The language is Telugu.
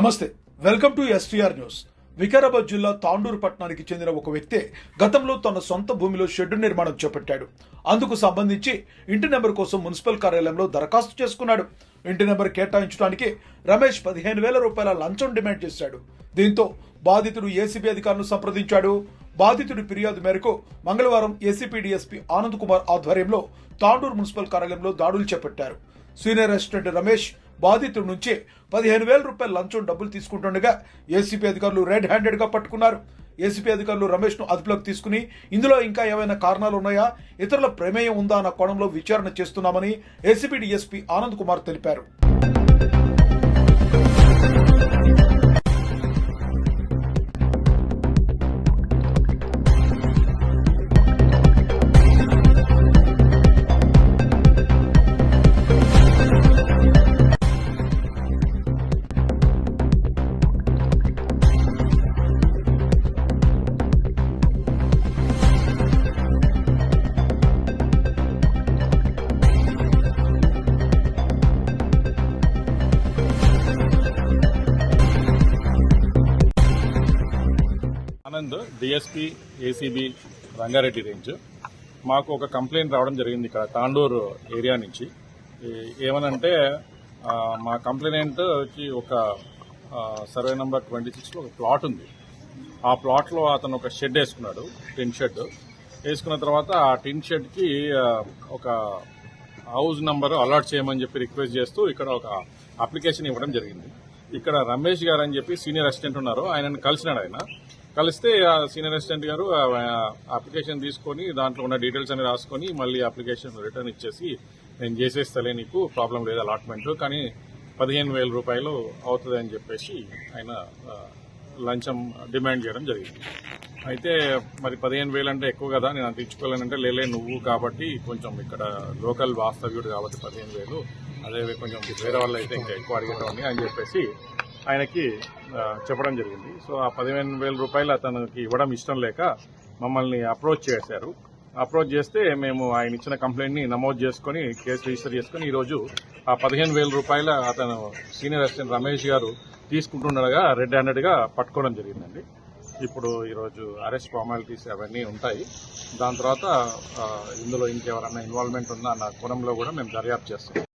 నమస్తే. Welcome to STR news. Vikarabad జిల్లా తాండూరు పట్టణానికి చెందిన ఒక వ్యక్తి గతంలో తన సొంత భూమిలో షెడ్డు నిర్మాణం చేపట్టాడు. అందుకు సంబంధించి ఇంటి నెంబర్ కోసం మున్సిపల్ కార్యాలయంలో దరఖాస్తు చేసుకున్నాడు. ఇంటి నెంబర్ కేటాయించడానికి రమేష్ పదిహేను వేల రూపాయల లంచం డిమాండ్ చేశాడు. దీంతో బాధితుడు ఏసీబీ అధికారులను సంప్రదించాడు. బాధితుడి ఫిర్యాదు మేరకు మంగళవారం ఏసీపీ డీఎస్పీ ఆనంద్ కుమార్ ఆధ్వర్యంలో తాండూరు మున్సిపల్ కార్యాలయంలో దాడులు చేపట్టారు. సీనియర్ అసిస్టెంట్ రమేష్ బాధితుడి నుంచి పదిహేను వేల రూపాయల లంచం డబ్బులు తీసుకుంటుండగా ఏసీపీ అధికారులు రెడ్ హ్యాండెడ్గా పట్టుకున్నారు. ఏసీపీ అధికారులు రమేష్ను అదుపులోకి తీసుకుని ఇందులో ఇంకా ఏమైనా కారణాలు ఉన్నాయా? ఇతరుల ప్రమేయం ఉందా? అన్న కోణంలో విచారణ చేస్తున్నామని ఏసీపీ డిఎస్పీ ఆనంద్ కుమార్ తెలిపారు. Anand DSP ACB Rangareddy range. మాకు ఒక కంప్లైంట్ రావడం జరిగింది ఇక్కడ తాండూరు ఏరియా నుంచి. ఏమనంటే మా కంప్లైంట్ వచ్చి ఒక సర్వే నెంబర్ ట్వంటీ సిక్స్లో ఒక ప్లాట్ ఉంది. ఆ ప్లాట్లో అతను ఒక షెడ్ వేసుకున్నాడు టిన్ షెడ్. వేసుకున్న తర్వాత ఆ టిన్ షెడ్కి ఒక హౌస్ నెంబర్ అలాట్ చేయమని చెప్పి రిక్వెస్ట్ చేస్తూ ఇక్కడ ఒక అప్లికేషన్ ఇవ్వడం జరిగింది. ఇక్కడ రమేష్ గారు అని చెప్పి సీనియర్ అసిస్టెంట్ ఉన్నారు. ఆయనను కలిసినాడు ఆయన. కలిస్తే ఆ సీనియర్ అసిస్టెంట్ గారు అప్లికేషన్ తీసుకొని దాంట్లో ఉన్న డీటెయిల్స్ అన్ని రాసుకొని మళ్ళీ అప్లికేషన్ రిటర్న్ ఇచ్చేసి నేను చేసేస్తలే నీకు ప్రాబ్లం లేదు అలాట్మెంట్ కానీ పదిహేను వేల రూపాయలు అవుతుంది అని చెప్పేసి ఆయన లంచం డిమాండ్ చేయడం జరిగింది. అయితే మరి పదిహేను వేలు అంటే ఎక్కువ కదా నేను అంత ఇచ్చుకోలేనంటే లేలే నువ్వు కాబట్టి కొంచెం ఇక్కడ లోకల్ వాస్తవ్యుడు కాబట్టి పదిహేను వేలు అదే కొంచెం వేరే వాళ్ళు అయితే ఇంకా ఎక్కువ అడిగేటోని అని చెప్పేసి ఆయనకి చెప్పడం జరిగింది. సో ఆ పదిహేను వేల రూపాయలు అతనికి ఇవ్వడం ఇష్టం లేక మమ్మల్ని అప్రోచ్ చేశారు. అప్రోచ్ చేస్తే మేము ఆయన ఇచ్చిన కంప్లైంట్ని నమోదు చేసుకుని కేసు రిజిస్టర్ చేసుకుని ఈరోజు ఆ పదిహేను వేల రూపాయల అతను సీనియర్ అసిస్టెంట్ రమేష్ గారు తీసుకుంటుండగా రెడ్ హ్యాండెడ్గా పట్టుకోవడం జరిగిందండి. ఇప్పుడు ఈరోజు అరెస్ట్ ఫార్మాలిటీస్ అవన్నీ ఉంటాయి. దాని తర్వాత ఇందులో ఇంకెవరన్నా ఇన్వాల్వ్మెంట్ ఉందా అన్న కోణంలో కూడా మేము దర్యాప్తు చేస్తాం